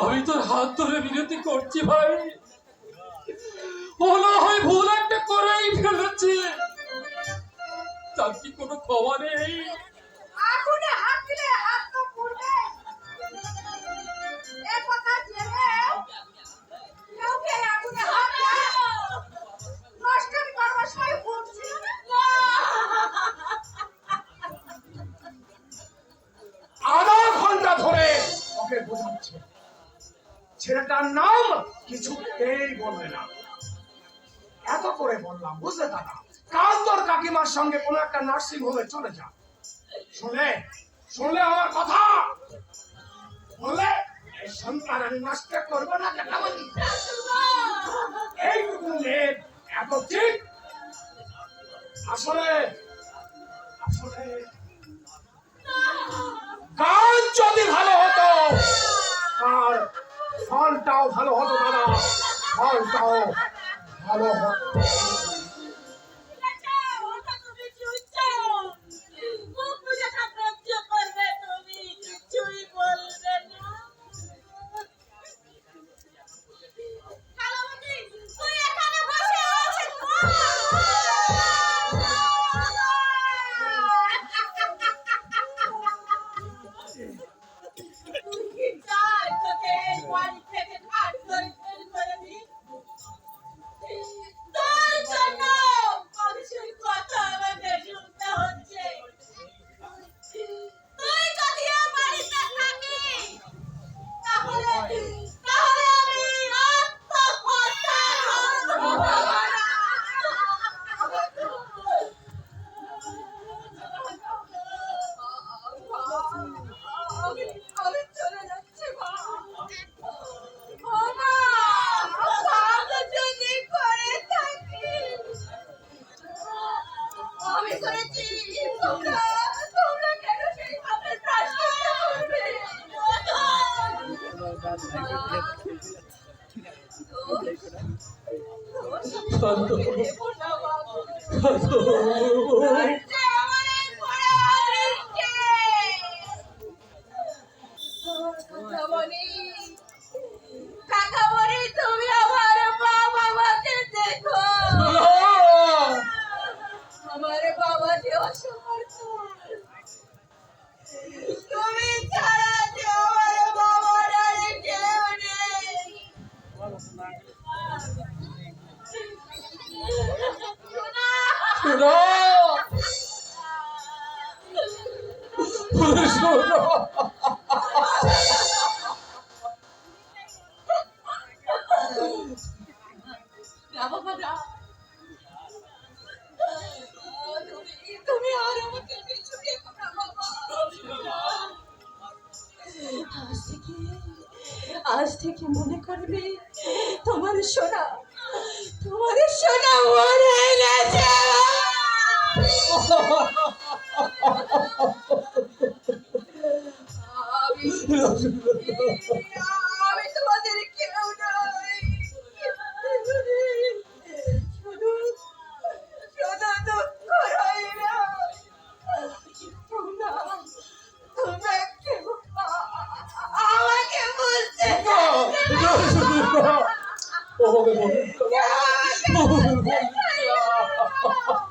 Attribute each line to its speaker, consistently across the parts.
Speaker 1: আমি তোর হাত ধরে বিনতি করছি ভাই। মনে হয় ভুল একটা করেই ফেলেছে। তার কি কোনো খবর নেই?
Speaker 2: ছেলেটার নাম কিছুতেই বলবে না। এত করে বললাম, বুঝলে দাদা? কাল তোর কাকিমার সঙ্গে কোনো একটা নার্সিং হোমে চলে যা। শুনলে শুনলে আমার কথা। বললে সন্তান আমি নষ্ট করব না এইটুকু এত ঠিক? আসলে আসলে গান যদি ভালো হতো তার ফলটাও ভালো হতো দাদা। ফলটাও ভালো হতো।
Speaker 3: আজ থেকে মনে করবে তোমার সোনা তোমার সোনা মরে গেছে। আমি
Speaker 4: Oh.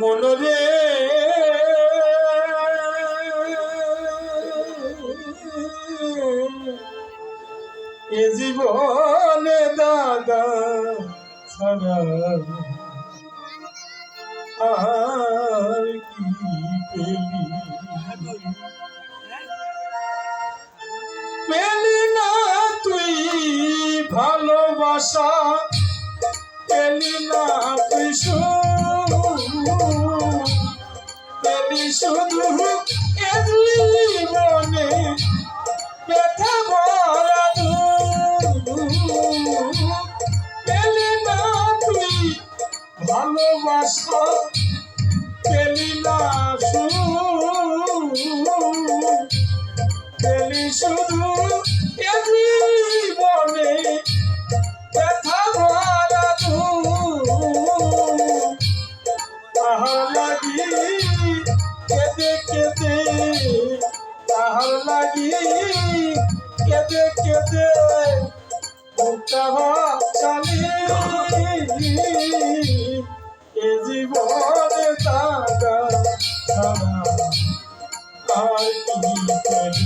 Speaker 4: মনরে শুধু কি করি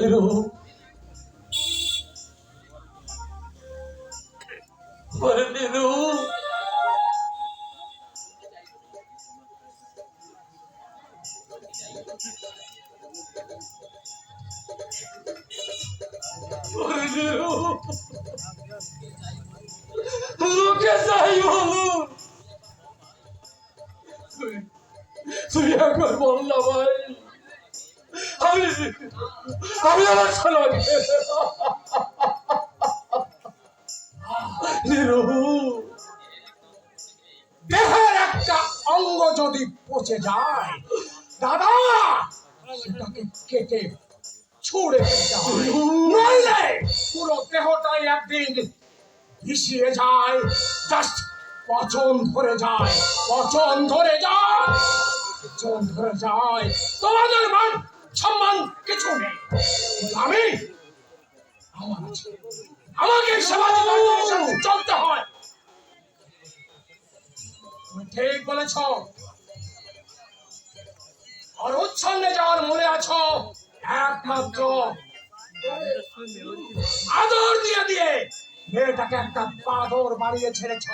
Speaker 5: pero আমি আমি
Speaker 3: আমার সোনাকে
Speaker 1: দেহের একটা অঙ্গ যদি পচে যায়, দাদা, সেটাকে কেটে ছুঁড়ে নইলে পুরো দেহটাই একদিন ভিসিয়ে যায় জাস্ট পচন ধরে যায় পচন ধরে যায়, পচন ধরে যায়। তোমাদের মান সম্মান কিছু নেই। আমি আমাকে চলতে হয়। ঠিক বলেছ। আর উচ্ছন্নে যাওয়ার মনে একমাত্র আদর দিয়ে দিয়ে। মেয়েটাকে একটা বাদর বাড়িয়ে ছেড়েছ।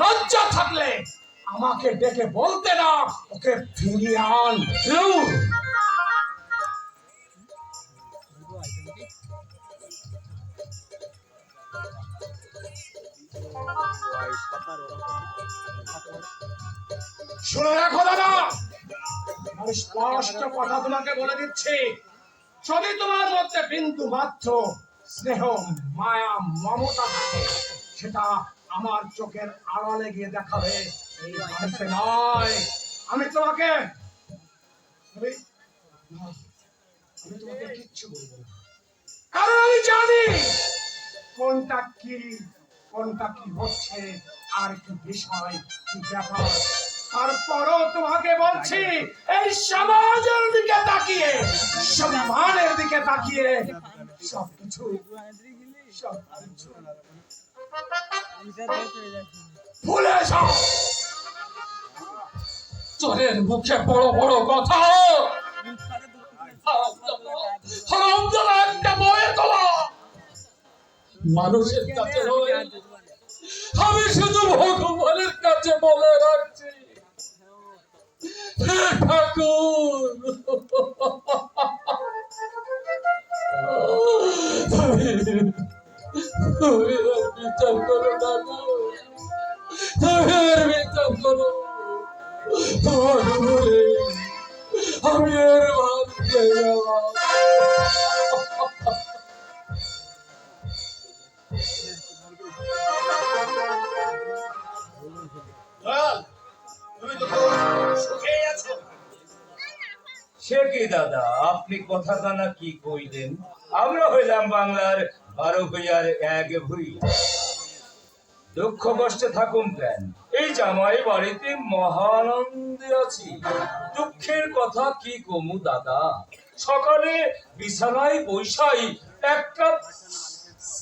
Speaker 1: লজ্জা থাকলে আমাকে ডেকে বলতে না, ওকে ফিরিয়ে আন। শুনে রাখো দাদা। আমি স্পষ্ট কথা তোমাকে বলে দিচ্ছি। যদি তোমার মধ্যে বিন্দু মাত্র স্নেহ, মায়া, মমতা থাকে, সেটা আমার চোখের আড়ালে গিয়ে দেখাবে। নয়। আমি তোমাকে আমি তোমাকে কিচ্ছু বলব না। কারণ আমি জানি কোনটা কি কোনটা কি হচ্ছে? আর কি বিষয়, কি ব্যাপার? তারপরও তোমাকে বলছি, এই সমাজের দিকে তাকিয়ে সম্মানের দিকে তাকিয়ে সবকিছু সবকিছু। ভুলে যাও।
Speaker 3: তোরের মুখে বড় বড় কথা। মানুষের কাছে আমি শুধু ভগবানের কাছে বলে রাখছি। ঠাকুর! বিচার করো করো আমি এর ভাবতে
Speaker 6: সে কি দাদা, আপনি কি কইলেন? আমরা হইলাম বাংলার বারো এক দুঃখ কষ্টে থাকুন কেন এই জামাই বাড়িতে মহানন্দে আছি। দুঃখের কথা কি কমু দাদা? সকালে বিছানায় বৈশাই এক কাপ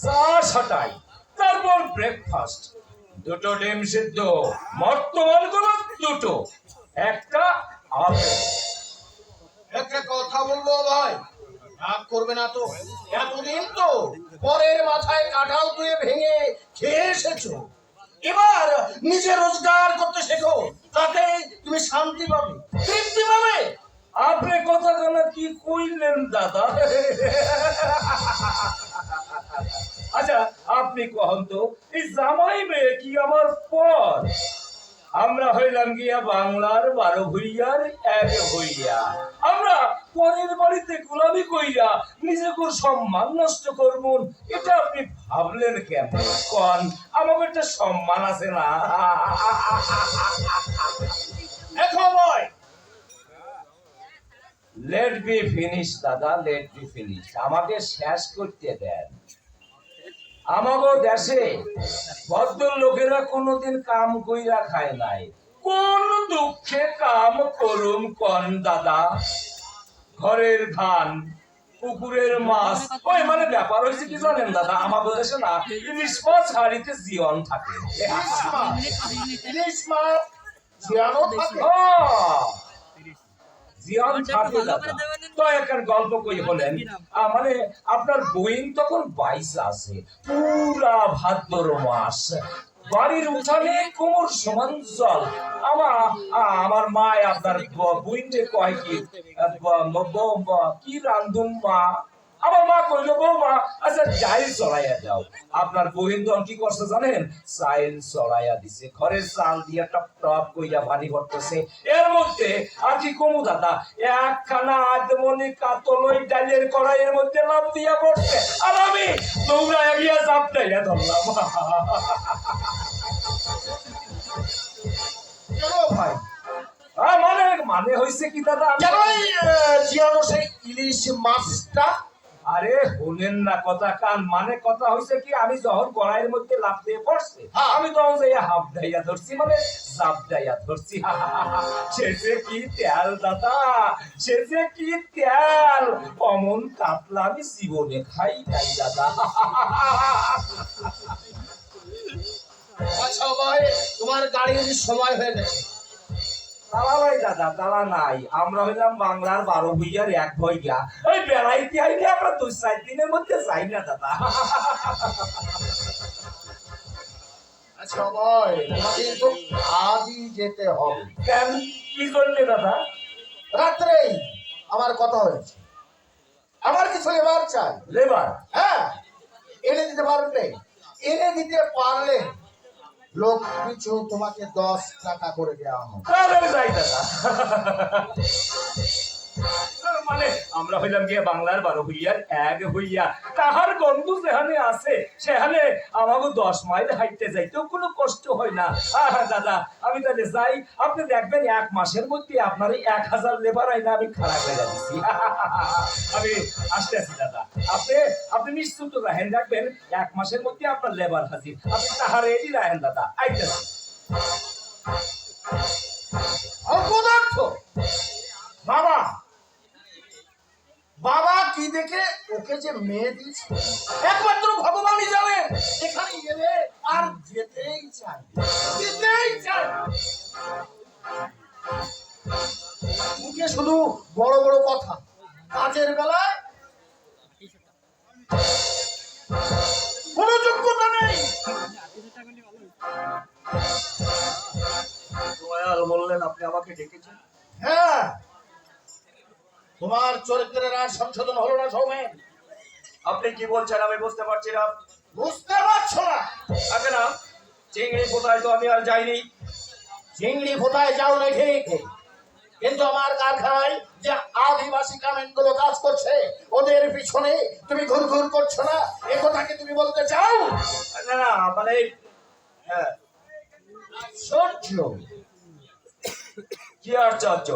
Speaker 6: চা সাটাই, তারপর ব্রেকফাস্ট দুটো ডিম সিদ্ধ। বর্তমানগুলো দুটো। একটা
Speaker 7: একটা কথা বলব ভাই। রাগ করবে না তো। এতদিন তো পরের মাথায় কাঁঠাল তুলে ভেঙে খেয়ে এসেছ। এবার নিজে রোজগার করতে শেখো। তাতে তুমি শান্তি পাবে। তৃপ্তি পাবে।
Speaker 6: আপনি কথা কেন কি কইলেন, দাদা? আচ্ছা আপনি কহন তো, এই জামাই মেয়ে কি আমার পর? আমরা হইলাম গিয়া বাংলার বারো ভুইয়ার এক ভুইয়া আমরা পরের বাড়িতে গোলামি কইরা নিজেকে সম্মান নষ্ট করবুন এটা আপনি ভাবলেন কেন কন আমাকে একটা সম্মান আছে না?
Speaker 7: এখন
Speaker 6: লেট বি ফিনিশ দাদা লেট বি ফিনিশ আমাকে শেষ করতে দেন। আমাগো দেশে ভদ্র লোকেরা কোনোদিন কাম কইরা খায় নাই। কোন দুঃখে কাম করুম কন দাদা। ঘরের ধান পুকুরের মাছ। ওই মানে ব্যাপার হয়েছে কি জানেন দাদা? আমাদের দেশে না ইলিশ মাছ হাড়িতে জীবন থাকে।
Speaker 7: ইলিশ মাছ? থাকে।
Speaker 6: ও, জিয়ন তো একটা গল্প কই বলেন মানে আপনার বইন তখন বাইশ আছে। পুরা ভাদ্র মাস বাড়ির উঠানে কোমর সমান জল। আমার আ- আমার মা আপনার বইনটে কয় কি? কি রান্ধুম মা? আমার মা কইল বৌমা আচ্ছা চাইল চড়াইয়া দাও আপনার বহিন তখন কি করছে জানেন? চাইল চড়াইয়া দিছে। ঘরের চাল দিয়ে টপ টপ কইরা ভারী করতেছে। এর মধ্যে আর কি কমু দাদা একখানা আদমনি কাতলই ডালের কড়াইয়ের মধ্যে লাভ দিয়া পড়ছে। আর আমি দৌড়াইয়া গিয়া চাপ ডাইয়া ধরলাম।
Speaker 7: ভাই?
Speaker 6: মানে মানে হইছে কি দাদা?
Speaker 7: জিয়ানো সেই ইলিশ মাছটা
Speaker 6: আরে শুনেন না কথা কান মানে কথা হইছে কি আমি যখন গড়াইয়ের মধ্যে লাভ দিয়ে পড়ছে। আমি তখন যাইয়া হাফ দাইয়া ধরছি মানে জাপ দাইয়া ধরছি। সে যে কি তেল দাদা সে যে কি তেল। অমন কাতলা আমি জীবনে খাই নাই দাদা।
Speaker 7: আচ্ছা ভাই তোমার গাড়ির সময় হয়ে গেছে
Speaker 6: তালা নাই দাদা তালা নাই। আমরা হইলাম বাংলার বারো ভুইয়ার এক ভইয়া। ওই বেড়াইতে আইলে আমরা দুই চার দিনের মধ্যে যাই না দাদা।
Speaker 7: আচ্ছা আজই যেতে হবে।
Speaker 6: কেন? কি করলে দাদা?
Speaker 7: রাত্রেই আমার কথা হয়েছে। আমার কিছু এবার চাই।
Speaker 6: লেবার?
Speaker 7: হ্যাঁ এনে দিতে পারলে এনে দিতে পারলে লোক পিছু তোমাকে দশ টাকা করে দেওয়া হবে।
Speaker 6: মানে? আমরা হইলাম গিয়ে বাংলার বারো হইয়ার এক হইয়া। তাহার গন্ধ যেখানে আছে, সেখানে আমাকে দশ মাইল হাইটতে যাইতেও কোনো কষ্ট হয় না। আহা, দাদা, আমি তাহলে যাই। আপনি দেখবেন এক মাসের মধ্যে আপনার এক হাজার লেবার আইনা আমি খারাপ হয়ে যাচ্ছি আমি আসতে আছি দাদা। আপনি আপনি নিশ্চিন্ত রাখেন রাখবেন এক মাসের মধ্যে আপনার লেবার হাজির। আপনি তাহার রেডি রাখেন, দাদা। আইতেছি
Speaker 7: বাবা! কি দেখে ওকে যে মেয়ে দিয়েছে? একমাত্র ভগবানই জানেন এখানে গেলে আর যেতেই চাই যেতেই চাই মুখে শুধু বড় বড় কথা। কাজের বেলায় কোনো যোগ্যতা নেই।
Speaker 8: দয়াল বললেন আপনি আমাকে ডেকেছেন?
Speaker 7: হ্যাঁ। তোমার চরিত্রের আর সংশোধন হলো না সৌমেন।
Speaker 8: আপনি কি বলছেন আমি বুঝতে পারছি না।
Speaker 7: বুঝতে পারছ না?
Speaker 8: না চিংড়ি কোথায় তো আমি আর যাইনি।
Speaker 7: চিংড়ি ফোটায় যাও না ঠিক। কিন্তু আমার কারখানায় যে আদিবাসী কামেন্টগুলো কাজ করছে ওদের পিছনে তুমি ঘুর ঘুর করছ না? এ কথা কি তুমি বলতে চাও?
Speaker 8: না না মানে হ্যাঁ।
Speaker 7: আশ্চর্য।
Speaker 8: কি আশ্চর্য?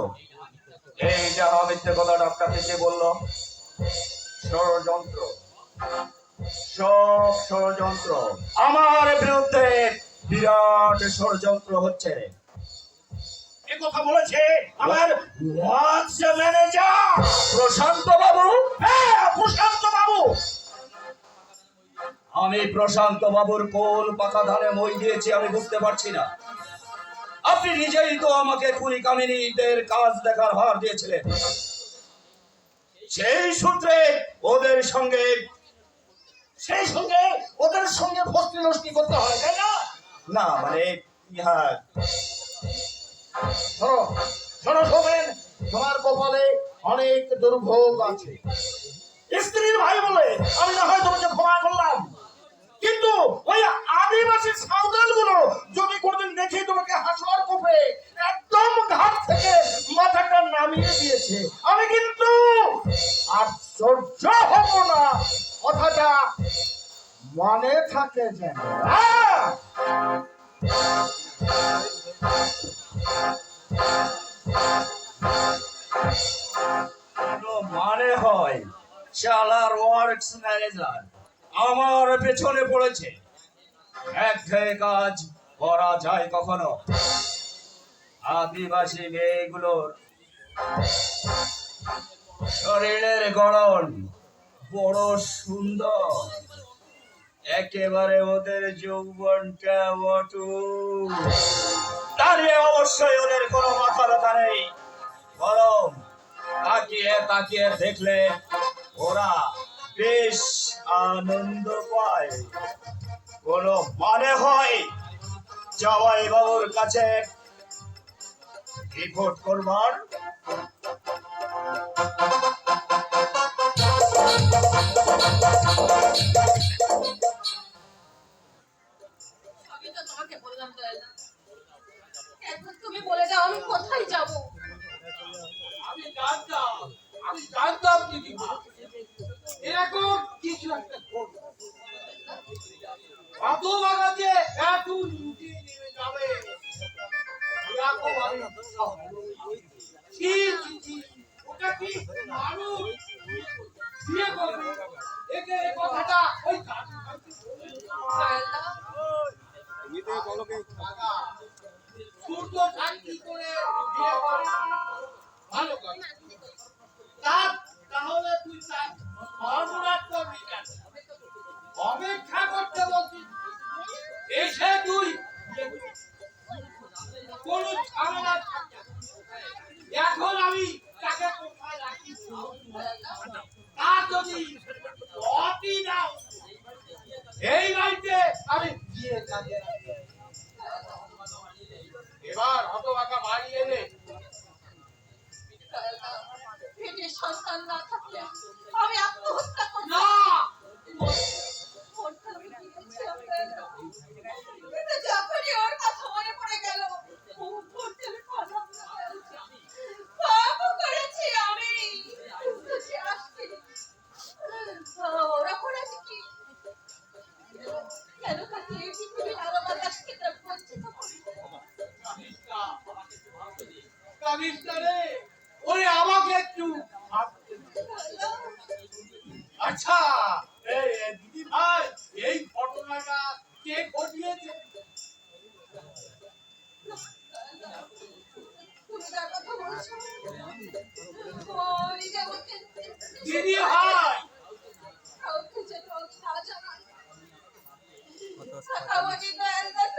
Speaker 8: এই যে মিথ্যে কথাটা আপনাকে কে বলল, ষড়যন্ত্র। সব ষড়যন্ত্র। আমার বিরুদ্ধে বিরাট ষড়যন্ত্র হচ্ছে
Speaker 7: কথা বলেছে আমার ম্যানেজার
Speaker 8: প্রশান্ত বাবু।
Speaker 7: হ্যাঁ প্রশান্ত বাবু।
Speaker 8: আমি প্রশান্ত বাবুর কোল পাকা ধানে মই দিয়েছি, আমি বুঝতে পারছি না। আপনি নিজেই তো আমাকে কুড়ি কামিনীদের কাজ দেখার ভার দিয়েছিলেন। সেই সূত্রে ওদের সঙ্গে,
Speaker 7: সেই সঙ্গে ওদের সঙ্গে ফস্তি নষ্টি করতে হয়, তাই না?
Speaker 8: না মানে হ্যাঁ
Speaker 7: শোনো শোনো শোনেন তোমার কপালে অনেক দুর্ভোগ আছে। স্ত্রীর ভাই বলে
Speaker 8: কখনো? আদিবাসী মেয়েগুলোর শরীরের গড়ন বড় সুন্দর। একেবারে ওদের যৌবনটা অটুট। দাঁড়িয়ে অবশ্যই ওদের কোনো মাথা ব্যথা নেই। বরং তাকিয়ে তাকিয়ে দেখলে ওরা বেশ আনন্দ পায়। কোনো মানে হয় জবাই বাবুর কাছে। রিপোর্ট করবার।
Speaker 2: আমি তো তোমাকে বললাম দয়ালদা। এখন তুমি বলে দাও আমি কোথায় যাব?
Speaker 1: আমি জানতাম আমি জানতাম এরকম কিছু একটা কত বাগাতে এত লুটে নেমে যাবে। আমি ছি, ছি, ছি, ওটা কি? মানুষ বিয়ে করবে। একে এ কথাটা ওই কাকু কাকু
Speaker 2: দয়ালদা
Speaker 1: সূর্য শান্তি করে বিয়ে করে? ভালো কথা। তাহলে তুই তার
Speaker 2: 看看我ぼちゃ。